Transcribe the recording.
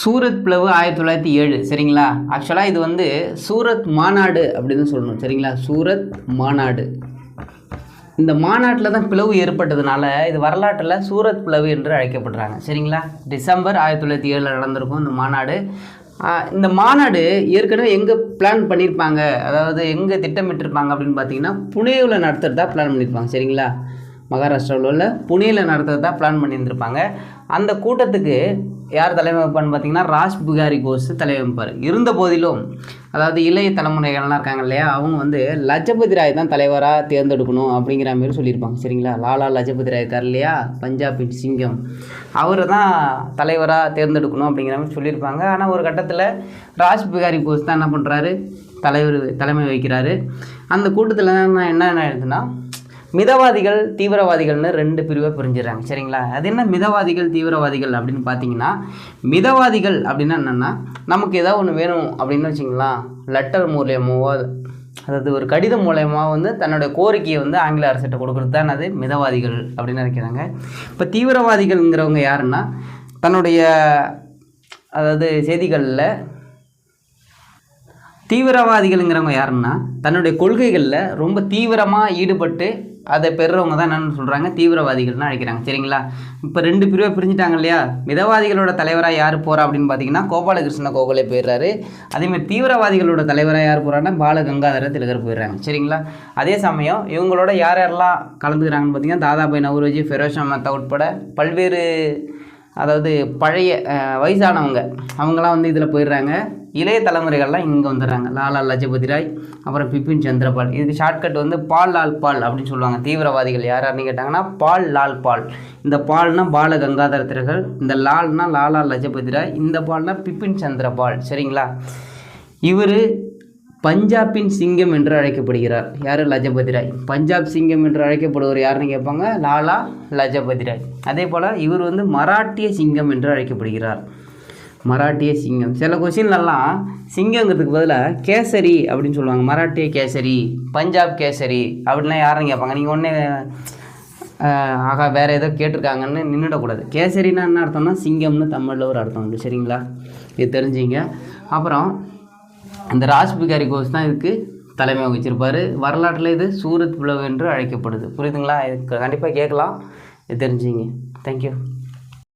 சூரத் பிளவு ஆயிரத்தி தொள்ளாயிரத்தி ஏழு சரிங்களா? ஆக்சுவலாக இது வந்து சூரத் மாநாடு அப்படின்னு சொல்லணும் சரிங்களா? சூரத் மாநாடு. இந்த மாநாட்டில் தான் பிளவு ஏற்பட்டதுனால இது வரலாற்றில் சூரத் பிளவு என்று அழைக்கப்படுறாங்க சரிங்களா? டிசம்பர் ஆயிரத்தி தொள்ளாயிரத்தி ஏழில் நடந்திருக்கும் இந்த மாநாடு. இந்த மாநாடு ஏற்கனவே எங்கே பிளான் பண்ணியிருப்பாங்க அதாவது எங்கே திட்டமிட்டிருப்பாங்க அப்படின்னு பார்த்தீங்கன்னா புனேவில் நடத்துகிறதா பிளான் பண்ணியிருப்பாங்க சரிங்களா? மகாராஷ்டிராவில் உள்ள புனேயில் நடத்துகிறதா பிளான் பண்ணியிருந்திருப்பாங்க. அந்த கூட்டத்துக்கு யார் தலைமைப்பான்னு பார்த்தீங்கன்னா ராஜ் பிகாரி கோஸ் தலைமைப்பார் இருந்த போதிலும் அதாவது இளைய தலைமுறைகள்லாம் இருக்காங்க இல்லையா அவங்க வந்து லஜபதி ராய் தான் தலைவராக தேர்ந்தெடுக்கணும் அப்படிங்கிற மாதிரி சொல்லியிருப்பாங்க. சரிங்களா? லாலா லஜபதி ராய் இருக்கார் இல்லையா? பஞ்சாபின் சிங்கம். அவர் தான் தலைவராக தேர்ந்தெடுக்கணும் அப்படிங்கிற மாதிரி சொல்லியிருப்பாங்க. ஆனால் ஒரு கட்டத்தில் ராஜ் பிகாரி கோஸ் தான் என்ன பண்ணுறாரு தலைவர் தலைமை வகிக்கிறாரு. அந்த கூட்டத்தில் என்ன என்ன ஆயிடுதுன்னா மிதவாதிகள் தீவிரவாதிகள்னு ரெண்டு பிரிவாக பிரிஞ்சிடறாங்க. சரிங்களா? அது என்ன மிதவாதிகள் தீவிரவாதிகள் அப்படின்னு பார்த்தீங்கன்னா மிதவாதிகள் அப்படின்னா என்னென்னா நமக்கு ஏதாவது ஒன்று வேணும் அப்படின்னு வச்சிங்களா லெட்டர் மூலியமாவோ அதாவது ஒரு கடிதம் மூலயமா வந்து தன்னோட கோரிக்கையை வந்து ஆங்கில அரசிட்ட கொடுக்குறது தான் அது மிதவாதிகள் அப்படின்னு நினைக்கிறாங்க. இப்போ தீவிரவாதிகள்ங்கிறவங்க யாருன்னா தன்னுடைய அதாவது செய்திகளில் தீவிரவாதிகள்ங்கிறவங்க யாருன்னா தன்னுடைய கொள்கைகளில் ரொம்ப தீவிரமாக ஈடுபட்டு அதை பெறுறவங்க தான் என்னென்னு சொல்கிறாங்க தீவிரவாதிகள்னு அழைக்கிறாங்க. சரிங்களா? இப்போ ரெண்டு பிரிவை பிரிஞ்சுட்டாங்க இல்லையா? மிதவாதிகளோட தலைவராக யார் போகிறா அப்படின்னு பார்த்தீங்கன்னா கோபாலகிருஷ்ண கோகலே போயிடுறாரு. அதேமாதிரி தீவிரவாதிகளோட தலைவராக யார் போகிறாங்கன்னா பாலகங்காதர திலகர் போயிடுறாங்க. சரிங்களா? அதே சமயம் இவங்களோட யார் யாரெல்லாம் கலந்துக்கிறாங்கன்னு பார்த்தீங்கன்னா தாதாபாய் நவரோஜி ஃபெரோஷா மத்தா உட்பட பல்வேறு அதாவது பழைய வயசானவங்க அவங்களாம் வந்து இதில் போயிடுறாங்க. இளைய தலைமுறைகள்லாம் இங்கே வந்துடுறாங்க. லாலா லஜபதி ராய் அப்புறம் பிபின் சந்திரபால் இதுக்கு ஷார்ட்கட் வந்து பால் லால் பால் அப்படின்னு சொல்லுவாங்க. தீவிரவாதிகள் யார் யாருன்னு கேட்டாங்கன்னா பால் லால் பால். இந்த பால்னா பால கங்காதர திலகர் இந்த லால்னா லாலா லஜபதி ராய் இந்த பால்னா பிபின் சந்திரபால் சரிங்களா? இவர் பஞ்சாபின் சிங்கம் என்று அழைக்கப்படுகிறார். யார்? லஜபதி ராய். பஞ்சாப் சிங்கம் என்று அழைக்கப்படுவர் யாருன்னு கேட்பாங்க? லாலா லஜபதி ராய். அதே போல் இவர் வந்து மராட்டிய சிங்கம் என்று அழைக்கப்படுகிறார். மராட்டிய சிங்கம். சில கொஷின்லலாம் சிங்கங்கிறதுக்கு பதிலாக கேசரி அப்படின்னு சொல்லுவாங்க. மராட்டிய கேசரி பஞ்சாப் கேசரி அப்படின்லாம் யாருன்னு கேட்பாங்க. நீங்கள் ஒன்றே ஆகா வேறு ஏதோ கேட்டிருக்காங்கன்னு நின்றுடக்கூடாது கேசரினா என்ன அர்த்தம்னா சிங்கம்னு தமிழில் ஒரு அர்த்தம் உண்டு. சரிங்களா? இது தெரிஞ்சுங்க. அப்புறம் அந்த ராஜ்பிகாரி கோஷ் தான் இதுக்கு தலைமை வகிச்சிருப்பார். வரலாற்றில் இது சூரத் பிளவு என்று அழைக்கப்படுது. புரியுதுங்களா? இது கண்டிப்பாக கேட்கலாம். இது தெரிஞ்சுங்க. தேங்க்யூ